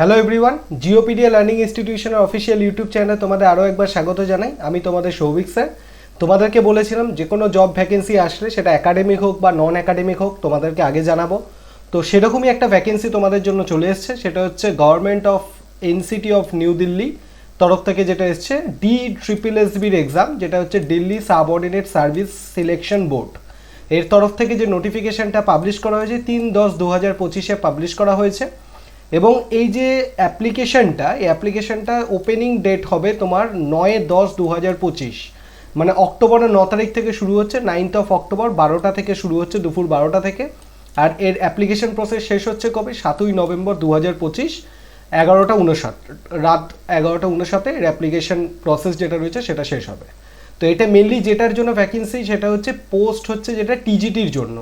Hello everyone Geopedia learning ইনস্টিটিউশনের official YouTube চ্যানেলে তোমাদের আরও একবার স্বাগত জানাই। আমি তোমাদের সৌভিক স্যার তোমাদেরকে বলেছিলাম যে কোনো জব ভ্যাকেন্সি আসলে সেটা একাডেমিক হোক বা নন একাডেমিক হোক, তোমাদেরকে আগে জানাব। তো সেরকমই একটা ভ্যাকেন্সি তোমাদের জন্য চলে এসছে, সেটা হচ্ছে government of NCT of New Delhi তরফ থেকে যেটা এসছে ডি ট্রিপল এসবির এক্সাম যেটা হচ্ছে Delhi subordinate service selection board এর তরফ থেকে যে নোটিফিকেশনটা পাবলিশ করা হয়েছে, তিন দশ দু হাজার পঁচিশে পাবলিশ করা হয়েছে। এবং এই যে অ্যাপ্লিকেশনটা, এই অ্যাপ্লিকেশনটা ওপেনিং ডেট হবে তোমার নয় দশ দু হাজার পঁচিশ। মানে অক্টোবরের ন তারিখ থেকে শুরু হচ্ছে নাইনথ অফ অক্টোবর বারোটা থেকে শুরু হচ্ছে, দুপুর বারোটা থেকে। আর এর অ্যাপ্লিকেশন প্রসেস শেষ হচ্ছে কবে? সাতই নভেম্বর দু হাজার পঁচিশ, এগারোটা উনষাট। রাত এগারোটা উনষাটে এর অ্যাপ্লিকেশন প্রসেস যেটা রয়েছে সেটা শেষ হবে। তো এটা মেনলি যেটার জন্য ভ্যাকেন্সি সেটা হচ্ছে পোস্ট হচ্ছে যেটা টিজিটির জন্য।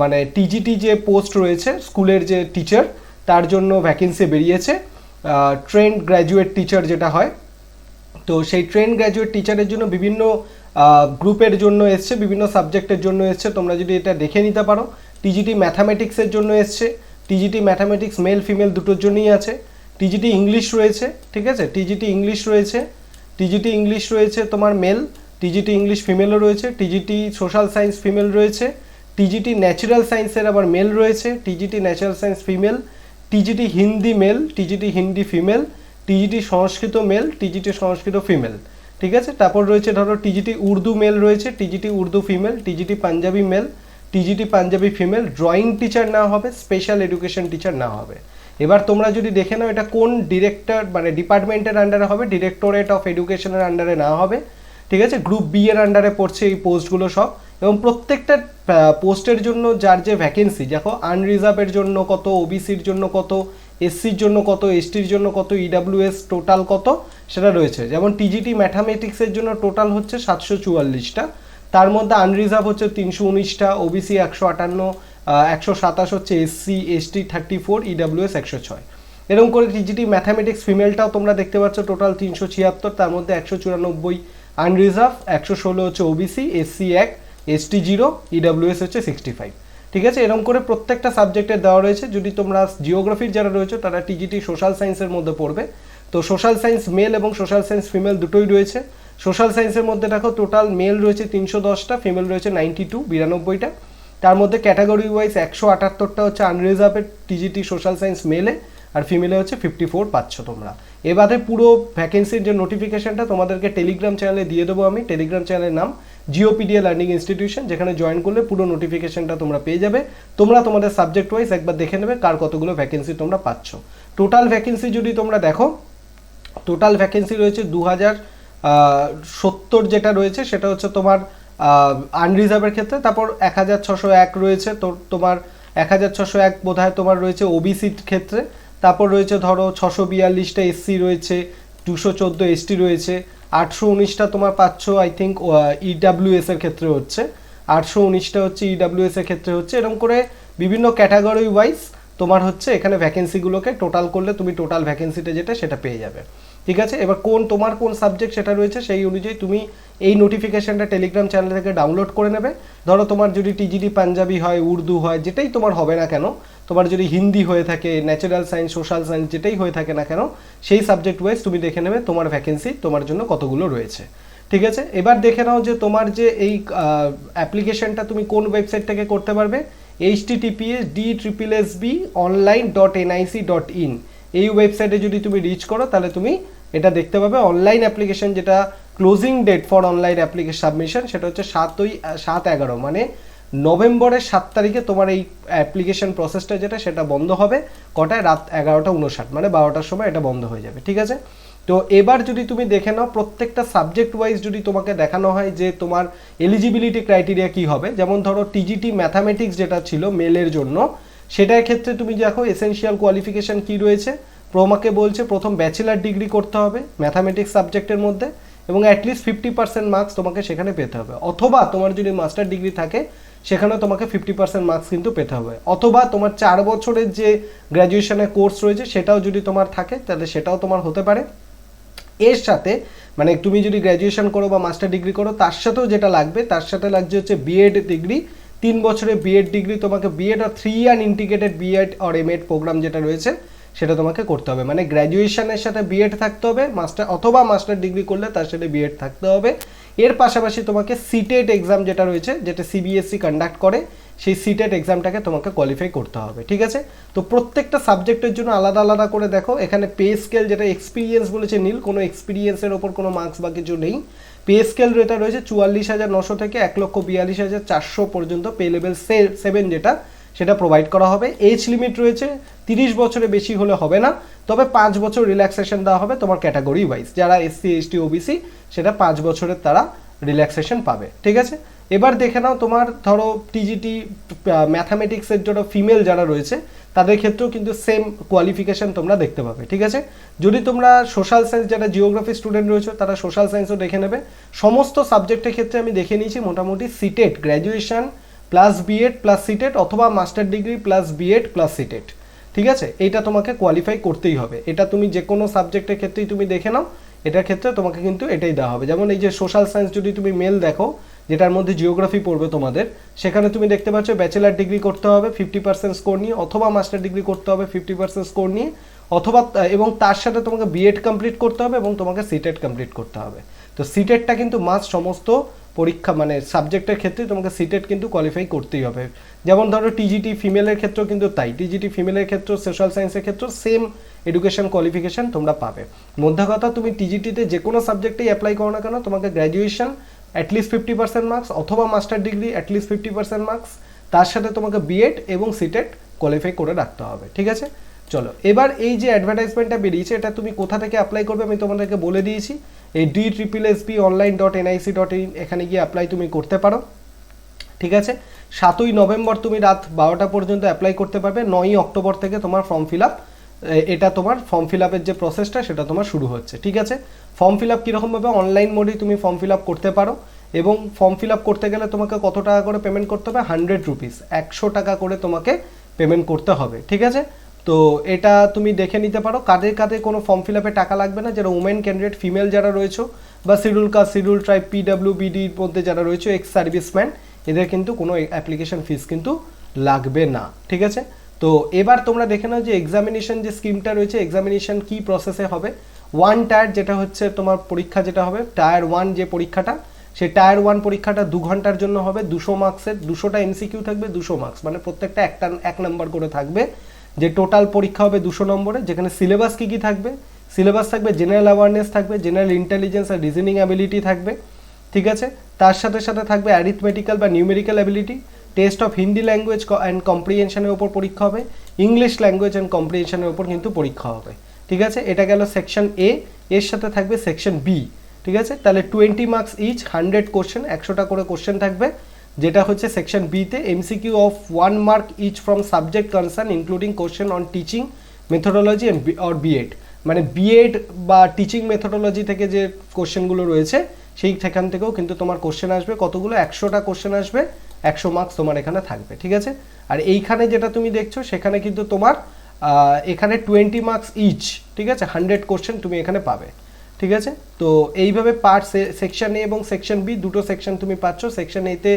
মানে টিজিটি যে পোস্ট রয়েছে স্কুলের যে টিচার তার জন্য ভ্যাকেন্সি বেরিয়েছে। ট্রেন্ড গ্র্যাজুয়েট টিচার যেটা হয়। তো সেই ট্রেন গ্র্যাজুয়েট টিচারের জন্য বিভিন্ন গ্রুপের জন্য এসছে, বিভিন্ন সাবজেক্টের জন্য এসছে। তোমরা যদি এটা দেখে নিতে পারো টিজিটি ম্যাথামেটিক্সের জন্য এসছে। টিজিটি ম্যাথামেটিক্স মেল ফিমেল দুটোর জন্যই আছে। টিজিটি ইংলিশ রয়েছে, ঠিক আছে? টিজিটি ইংলিশ রয়েছে। টিজিটি ইংলিশ রয়েছে তোমার মেল টিজিটি ইংলিশ ফিমেলও রয়েছে। টিজিটি সোশ্যাল সায়েন্স ফিমেল রয়েছে। টিজিটি ন্যাচারাল সায়েন্সের আবার মেল রয়েছে। TGT natural science female TGT Hindi male, TGT Hindi female, TGT Sanskrit male, TGT Sanskrit female. ঠিক আছে? তারপর রয়েছে ধরো টিজিটি উর্দু মেল রয়েছে, TGT Urdu female, TGT Punjabi male, TGT Punjabi female. Drawing teacher না হবে, স্পেশাল এডুকেশন টিচার না হবে। এবার তোমরা যদি দেখে নাও এটা কোন ডিরেক্টর মানে ডিপার্টমেন্টের আন্ডারে হবে, ডিরেক্টরেট অফ এডুকেশনের আন্ডারে না হবে। ঠিক আছে? গ্রুপ বি এর আন্ডারে পড়ছে এই পোস্টগুলো সব। এবং প্রত্যেকটা পোস্টের জন্য যার যে ভ্যাকেন্সি দেখো আনরিজার্ভের জন্য কত ওবিসির জন্য কত এসসির জন্য কত এসটির জন্য কত ইডাব্লিউএস টোটাল কত, সেটা রয়েছে। যেমন টিজিটি ম্যাথামেটিক্সের জন্য টোটাল হচ্ছে সাতশো চুয়াল্লিশটা। তার মধ্যে আনরিজার্ভ হচ্ছে তিনশো উনিশটা ওবিসি একশো আটান্ন একশো সাতাশ হচ্ছে SC ST thirty four EWS একশো ছয়। এরকম করে টিজিটি ম্যাথামেটিক্স ফিমেলটাও তোমরা দেখতে পাচ্ছ টোটাল তিনশো ছিয়াত্তর, তার মধ্যে একশো চুরানব্বই আনরিজার্ভ একশো ষোলো হচ্ছে ওবিসি এসসি এক এসটি জিরো ইডাব্লিউএস হচ্ছে সিক্সটি ফাইভ ঠিক আছে? এরকম করে প্রত্যেকটা সাবজেক্টের দেওয়া রয়েছে। যদি তোমরা জিওগ্রাফির যারা রয়েছে, তারা টিজিটি সোশ্যাল সায়েন্সের মধ্যে পড়বে। তো সোশ্যাল সায়েন্স মেল এবং সোশ্যাল সায়েন্স ফিমেল দুটোই রয়েছে। সোশ্যাল সায়েন্সের মধ্যে দেখো টোটাল মেল রয়েছে তিনশো দশটা ফিমেল রয়েছে নাইনটি টু বিরানব্বইটা। তার মধ্যে ক্যাটাগরি ওয়াইজ একশো আটাত্তরটা হচ্ছে আনরিজার্ভের টিজিটি সোশ্যাল সায়েন্স মেলে আর ফিমেলে হচ্ছে ফিফটি ফোর পাচ্ছ তোমরা। এবারে পুরো ভ্যাকেন্সির যে নোটিফিকেশনটা তোমাদেরকে টেলিগ্রাম চ্যানেলে দিয়ে দেবো আমি। টেলিগ্রাম চ্যানেলের নাম জিওপিডিয়া লার্নিং ইনস্টিটিউশন যেখানে জয়েন করলে পুরো নোটিফিকেশনটা তোমরা পেয়ে যাবে। তোমরা তোমাদের সাবজেক্ট ওয়াইজ একবার দেখে নেবে কার কতগুলো ভ্যাকেন্সি তোমরা পাচ্ছ। টোটাল ভ্যাকেন্সি যদি তোমরা দেখো টোটাল ভ্যাকেন্সি রয়েছে দু হাজার সত্তর যেটা রয়েছে, সেটা হচ্ছে তোমার আনরিজার্ভের ক্ষেত্রে। তারপর এক হাজার ছশো এক রয়েছে তো তোমার এক হাজার ছশো এক বোধ তোমার রয়েছে ওবিসির ক্ষেত্রে। তারপর রয়েছে ধরো ছশো বিয়াল্লিশটা এসসি রয়েছে দুশো চোদ্দ এসটি রয়েছে, আটশো উনিশটা তোমার পাচ্ছ আই থিঙ্ক ইডাব্লিউএস এর ক্ষেত্রে হচ্ছে। আটশো উনিশটা হচ্ছে ইডাব্লিউএস এর ক্ষেত্রে হচ্ছে। এরকম করে বিভিন্ন ক্যাটাগরি ওয়াইজ তোমার হচ্ছে এখানে ভ্যাকেন্সিগুলোকে টোটাল করলে তুমি টোটাল ভ্যাকেন্সিটা যেটা সেটা পেয়ে যাবে। ঠিক আছে? এবার কোন, তোমার কোন সাবজেক্ট সেটা রয়েছে সেই অনুযায়ী তুমি এই নোটিফিকেশানটা টেলিগ্রাম চ্যানেল থেকে ডাউনলোড করে নেবে। ধরো তোমার যদি টিজিডি পাঞ্জাবি হয় উর্দু হয়, যেটাই তোমার হবে না কেন, তোমার যদি হিন্দি হয়ে থাকে ন্যাচারাল সায়েন্স সোশ্যাল সায়েন্স যেটাই হয়ে থাকে না কেন, সেই সাবজেক্ট ওয়াইজ তুমি দেখে নেবে তোমার ভ্যাকেন্সি তোমার জন্য কতগুলো রয়েছে। ঠিক আছে? এবার দেখে নাও যে তোমার যে এই অ্যাপ্লিকেশনটা তুমি কোন ওয়েবসাইট থেকে করতে পারবে? H T TPS D triple S B online dot NIC dot in এই ওয়েবসাইটে যদি তুমি রিচ করো, তাহলে তুমি এটা দেখতে পাবে। অনলাইন অ্যাপ্লিকেশন যেটা closing date for online application submission সেটা হচ্ছে সাতই, সাত এগারো। মানে নভেম্বরের সাত তারিখে তোমার এই অ্যাপ্লিকেশন প্রসেসটা যেটা, সেটা বন্ধ হবে। কটায়? রাত এগারোটা উনষাট মানে বারোটার সময় এটা বন্ধ হয়ে যাবে। ঠিক আছে? তো এবার যদি তুমি দেখে নাও, প্রত্যেকটা সাবজেক্ট ওয়াইজ যদি তোমাকে দেখানো হয় যে তোমার এলিজিবিলিটি ক্রাইটেরিয়া কি হবে, যেমন ধরো টিজিটি ম্যাথামেটিক্স যেটা ছিল মেলের জন্য, সেটার ক্ষেত্রে তুমি দেখো এসেনশিয়াল কোয়ালিফিকেশন কি রয়েছে। প্রমাকে বলছে প্রথম ব্যাচেলার ডিগ্রি করতে হবে ম্যাথামেটিক্স সাবজেক্টের মধ্যে এবং অ্যাটলিস্ট ফিফটি পার্সেন্ট মার্কস তোমাকে সেখানে পেতে হবে। অথবা তোমার যদি মাস্টার ডিগ্রি থাকে সেখানে তোমাকে ফিফটি পার্সেন্ট মার্কস কিন্তু পেতে হবে। অথবা তোমার চার বছরের যে গ্র্যাজুয়েশনের কোর্স রয়েছে, সেটাও যদি তোমার থাকে, তাহলে সেটাও তোমার হতে পারে। এর সাথে মানে তুমি যদি গ্র্যাজুয়েশন করো বা মাস্টার ডিগ্রি করো, তার সাথেও যেটা লাগবে, তার সাথে লাগছে হচ্ছে বিএড ডিগ্রি তিন বছরের বিএড ডিগ্রি তোমাকে বিএড আর থ্রি ইয়ার ইন্টিগ্রেটেড বিএড আর এম এড প্রোগ্রাম যেটা রয়েছে সেটা তোমাকে করতে হবে। মানে গ্র্যাজুয়েশনের সাথে বিএড থাকতে হবে মাস্টার অথবা মাস্টার ডিগ্রি করলে তার সাথে বিএড থাকতে হবে। এর পাশাপাশি তোমাকে সিটেট এক্সাম যেটা রয়েছে, যেটা সিবিএসসি কন্ডাক্ট করে, সেই সিটেট এক্সামটাকে তোমাকে কোয়ালিফাই করতে হবে, ঠিক আছে? তো প্রত্যেকটা সাবজেক্টের জন্য আলাদা আলাদা করে দেখো। এখানে পে স্কেল যেটা এক্সপিরিয়েন্স বলেছে নীল, কোনো এক্সপিরিয়েন্সের ওপর কোনো মার্কস বা কিছু নেই। পে স্কেল যেটা রয়েছে, চুয়াল্লিশ হাজার নশো থেকে এক লক্ষ বিয়াল্লিশ হাজার চারশো পর্যন্ত পে লেভেল সেভেন যেটা। সেটা প্রোভাইড করা হবে। এজ লিমিট রয়েছে, তিরিশ বছরে বেশি হলে হবে না, তবে পাঁচ বছর রিল্যাক্সেশন দেওয়া হবে তোমার ক্যাটাগরি ওয়াইজ যারা এসসি এসটি ওবিসি সেটা পাঁচ বছরের তারা রিল্যাক্সেশন পাবে। ঠিক আছে? এবার দেখে নাও তোমার ধরো টিজিটি ম্যাথামেটিক্সের জন্য ফিমেল যারা রয়েছে, তাদের ক্ষেত্রেও কিন্তু সেম কোয়ালিফিকেশন তোমরা দেখতে পাবে। ঠিক আছে? যদি তোমরা সোশ্যাল সায়েন্স যারা জিওগ্রাফি স্টুডেন্ট রয়েছে, তারা সোশ্যাল সায়েন্সও দেখে নেবে। সমস্ত সাবজেক্টের ক্ষেত্রে আমি দেখে নিয়েছি মোটামুটি CTET graduation plus BEd plus CTET অথবা master degree plus BEd plus CTET ঠিক আছে? এইটা তোমাকে কোয়ালিফাই করতেই হবে। এটা তুমি যে কোনো সাবজেক্টের ক্ষেত্রেই তুমি দেখে নাও। এটার ক্ষেত্রে তোমাকে কিন্তু এটাই দেওয়া হবে। যেমন এই যে সোশ্যাল সায়েন্স যদি তুমি মেল দেখো, যেটার মধ্যে জিওগ্রাফি পড়বে তোমাদের, সেখানে তুমি দেখতে পাচ্ছ ব্যাচেলার ডিগ্রি করতে হবে ফিফটি পার্সেন্ট স্কোর নিয়ে, অথবা মাস্টার ডিগ্রি করতে হবে ফিফটি পার্সেন্ট স্কোর নিয়ে, অথবা এবং তার সাথে তোমাকে বিএড কমপ্লিট করতে হবে এবং তোমাকে সিটেট কমপ্লিট করতে হবে। তো সিটেটটা কিন্তু মাস সমস্ত পরীক্ষা মানে সাবজেক্টের ক্ষেত্রে তোমাকে সিটেট কিন্তু কোয়ালিফাই করতেই হবে। যেমন ধরো টিজিটি ফিমেলের ক্ষেত্রেও কিন্তু তাই। টিজিটি ফিমেলের ক্ষেত্রেও সোশ্যাল সায়েন্সের ক্ষেত্রেও সেম এডুকেশন কোয়ালিফিকেশন তোমরা পাবে। মধ্যে কথা, তুমি টিজিটিতে যে কোনো সাবজেক্টেই অ্যাপ্লাই করো না কেন, তোমাকে graduation at least fifty percent marks অথবা master degree at least fifty percent marks তার সাথে তোমাকে বিএড এবং সিটেট কোয়ালিফাই করে রাখতে হবে, ঠিক আছে? চলো, এবার এই যে অ্যাডভার্টাইজমেন্টটা বেরিয়েছে, এটা তুমি কোথা থেকে অ্যাপ্লাই করবে আমি তোমাদেরকে বলে দিয়েছি। এই D triple S B online dot NIC dot in এখানে গিয়ে অ্যাপ্লাই তুমি করতে পারো। ঠিক আছে? সাতই নভেম্বর তুমি রাত বারোটা পর্যন্ত অ্যাপ্লাই করতে পারবে। নয়ই অক্টোবর থেকে তোমার ফর্ম ফিল আপ এটা তোমার ফর্ম ফিল আপের যে প্রসেসটা সেটা তোমার শুরু হচ্ছে। ঠিক আছে? ফর্ম ফিল আপ কীরকমভাবে অনলাইন মোডেই তুমি ফর্ম ফিল আপ করতে পারো এবং ফর্ম ফিল আপ করতে গেলে তোমাকে কত টাকা করে পেমেন্ট করতে হবে? হান্ড্রেড রুপিস একশো টাকা করে তোমাকে পেমেন্ট করতে হবে। ঠিক আছে? তো এটা তুমি দেখে নিতে পারো। কাদের কাদের কোনো ফর্ম ফিল আপে টাকা লাগবে না। যারা উমেন ক্যান্ডিডেট ফিমেল যারা রয়েছে বা schedule caste schedule tribe PW বিডির মধ্যে যারা রয়েছে এক্স সার্ভিসম্যান এদের কিন্তু কোনো অ্যাপ্লিকেশন ফিস কিন্তু লাগবে না। ঠিক আছে? তো এবার তোমরা দেখে নাও যে এক্সামিনেশন যে স্কিমটা রয়েছে এক্সামিনেশন কি প্রসেসে হবে। ওয়ান টায়ার যেটা হচ্ছে তোমার পরীক্ষা যেটা হবে টায়ার ওয়ান যে পরীক্ষাটা সেই টায়ার ওয়ান পরীক্ষাটা দু ঘণ্টার জন্য হবে, দুশো মার্কসের দুশোটা এমসিকিউ থাকবে, দুশো মার্কস মানে প্রত্যেকটা একটা, এক নম্বর করে থাকবে। যে টোটাল পরীক্ষা হবে দুশো নম্বরে, যেখানে সিলেবাস কী কী থাকবে? সিলেবাস থাকবে জেনারেল অ্যাওয়ারনেস থাকবে জেনারেল ইন্টেলিজেন্স আর রিজনিং অ্যাবিলিটি থাকবে, ঠিক আছে? তার সাথে সাথে থাকবে অ্যারিথমেটিক্যাল বা numerical ability test of Hindi language and কম্প্রিহেনশনের ওপর পরীক্ষা হবে ইংলিশ ল্যাঙ্গুয়েজ অ্যান্ড কম্প্রিহেনশনের ওপর কিন্তু পরীক্ষা হবে, ঠিক আছে? এটা গেল সেকশন এ এর সাথে থাকবে সেকশন বি ঠিক আছে? তাহলে twenty marks each hundred question একশোটা করে কোশ্চেন থাকবে যেটা হচ্ছে সেকশন বিতে MCQ of one mark each from subject concern including question on teaching methodology and or BEd মানে বিএড বা টিচিং মেথোডোলজি থেকে যে কোশ্চেনগুলো রয়েছে, সেই সেখান থেকেও কিন্তু তোমার কোশ্চেন আসবে। কতগুলো? একশোটা কোশ্চেন আসবে। একশো মার্কস তোমার এখানে থাকবে, ঠিক আছে? আর এইখানে যেটা তুমি দেখছ, সেখানে কিন্তু তোমার এখানে টোয়েন্টি মার্কস ইচ ঠিক আছে? হান্ড্রেড কোশ্চেন তুমি এখানে পাবে, ঠিক আছে? তো এইভাবে পার্ট সেকশন এ এবং সেকশন বি দুটো সেকশন তুমি পাচ্ছ। সেকশন এতে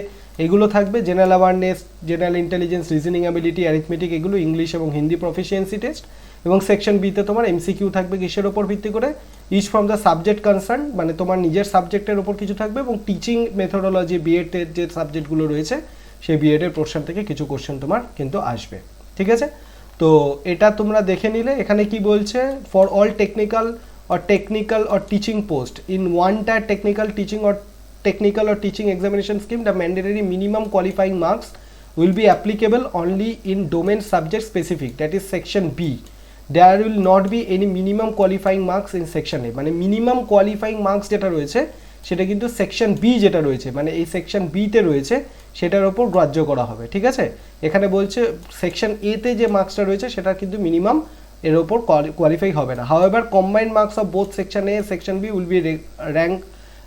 এগুলো থাকবে general awareness general intelligence reasoning ability arithmetic এগুলো ইংলিশ এবং হিন্দি প্রফিসিয়েন্সি টেস্ট এবং সেকশন বিতে তোমার এমসিকিউ থাকবে কিসের ওপর ভিত্তি করে? Each from the subject concern মানে তোমার নিজের সাবজেক্টের ওপর কিছু থাকবে এবং টিচিং মেথোডোলজি বিএডের যে সাবজেক্টগুলো রয়েছে, সেই বিএডের পোর্শন থেকে কিছু কোশ্চেন তোমার কিন্তু আসবে। ঠিক আছে? তো এটা তোমরা দেখে নিলে। এখানে কি বলছে? For all technical or technical or teaching post in tier technical, teaching or technical or teaching examination scheme the mandatory minimum qualifying marks will be applicable only in domain subject specific that is section b there will not be any minimum qualifying marks in section a মানে minimum qualifying marks যেটা রয়েছে সেটা কিন্তু section B যেটা রয়েছে মানে এই section বিতে রয়েছে সেটার ওপর গ্রাহ্য করা হবে ঠিক আছে এখানে বলছে সেকশন এতে যে মার্কসটা রয়েছে সেটা কিন্তু মিনিমাম এর ওপর কোয়ালিফাই হবে না however combined marks of both section A section B will be rank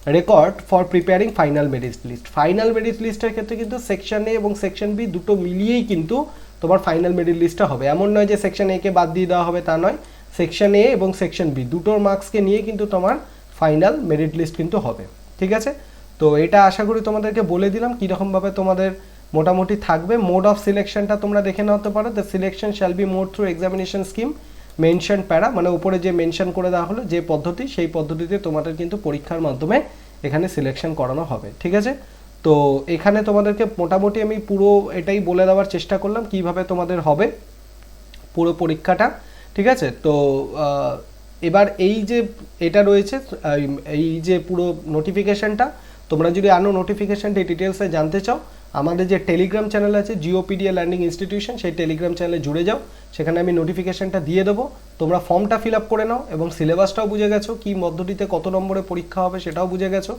record for preparing final merit list final merit লিস্টের ক্ষেত্রে কিন্তু সেকশন এ এবং সেকশন বি দুটো মিলিয়েই কিন্তু তোমার ফাইনাল মেরিট লিস্টটা হবে। এমন নয় যে সেকশন এ কে বাদ দিয়ে দেওয়া হবে, তা নয়। সেকশন এ এবং সেকশন বি দুটোর মার্কসকে নিয়ে কিন্তু তোমার ফাইনাল মেরিট লিস্ট কিন্তু হবে। ঠিক আছে? তো এটা আশা করি তোমাদেরকে বলে দিলাম, কীরকমভাবে তোমাদের মোটামুটি থাকবে। মোড অফ সিলেকশনটা তোমরা দেখে নিতে পারো। The selection shall be mode through examination scheme mention para মানে উপরে যে মেনশন করে দেওয়া হলো, যে পদ্ধতি, সেই পদ্ধতিতে তোমাদের কিন্তু পরীক্ষার মাধ্যমে এখানে সিলেকশন করানো হবে, ঠিক আছে? তো এখানে তোমাদেরকে মোটামুটি আমি পুরো এটাই বলে দেওয়ার চেষ্টা করলাম, কীভাবে তোমাদের হবে পুরো পরীক্ষাটা, ঠিক আছে? তো এবার এই যে এটা রয়েছে এই যে পুরো নোটিফিকেশনটা তোমরা যদি আনো নোটিফিকেশনটা ডিটেলসে জানতে চাও আমাদের যে টেলিগ্রাম চ্যানেল আছে জিওপিডিএ লার্নিং ইনস্টিটিউশন সেই টেলিগ্রাম চ্যানেলে জুড়ে যাও। সেখানে আমি নোটিফিকেশনটা দিয়ে দেবো। তোমরা ফর্মটা ফিল আপ করে নাও এবং সিলেবাসটাও বুঝে গেছো, কী মধ্যটিতে কত নম্বরে পরীক্ষা হবে সেটাও বুঝে গেছো।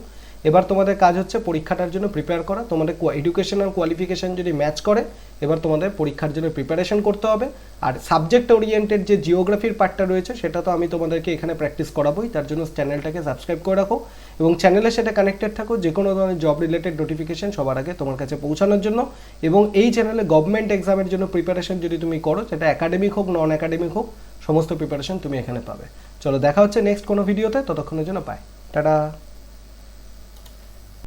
এবার তোমাদের কাজ হচ্ছে পরীক্ষাটার জন্য প্রিপেয়ার করা। তোমাদের এডুকেশন আর কোয়ালিফিকেশন যদি ম্যাচ করে, এবার তোমাদের পরীক্ষার জন্য প্রিপারেশন করতে হবে। আর সাবজেক্ট ওরিয়েন্টেড যে জিওগ্রাফির পার্টটা রয়েছে, সেটা তো আমি তোমাদেরকে এখানে প্র্যাকটিস করাবোই। তার জন্য চ্যানেলটাকে সাবস্ক্রাইব করে রাখো। এবং চ্যানেলের সাথে কানেক্টেড থাকো যে কোনো ধরনের জব রিলেটেড নোটিফিকেশন সবার আগে তোমার কাছে পৌঁছানোর জন্য। এবং এই চ্যানেলে গভর্নমেন্ট এক্সামের জন্য প্রিপারেশন যদি তুমি করো, সেটা একাডেমিক হোক নন একাডেমিক হোক, সমস্ত প্রিপারেশন তুমি এখানে পাবে। চলো দেখা হচ্ছে নেক্সট কোনো ভিডিওতে ততক্ষণের জন্য পাই টাটা।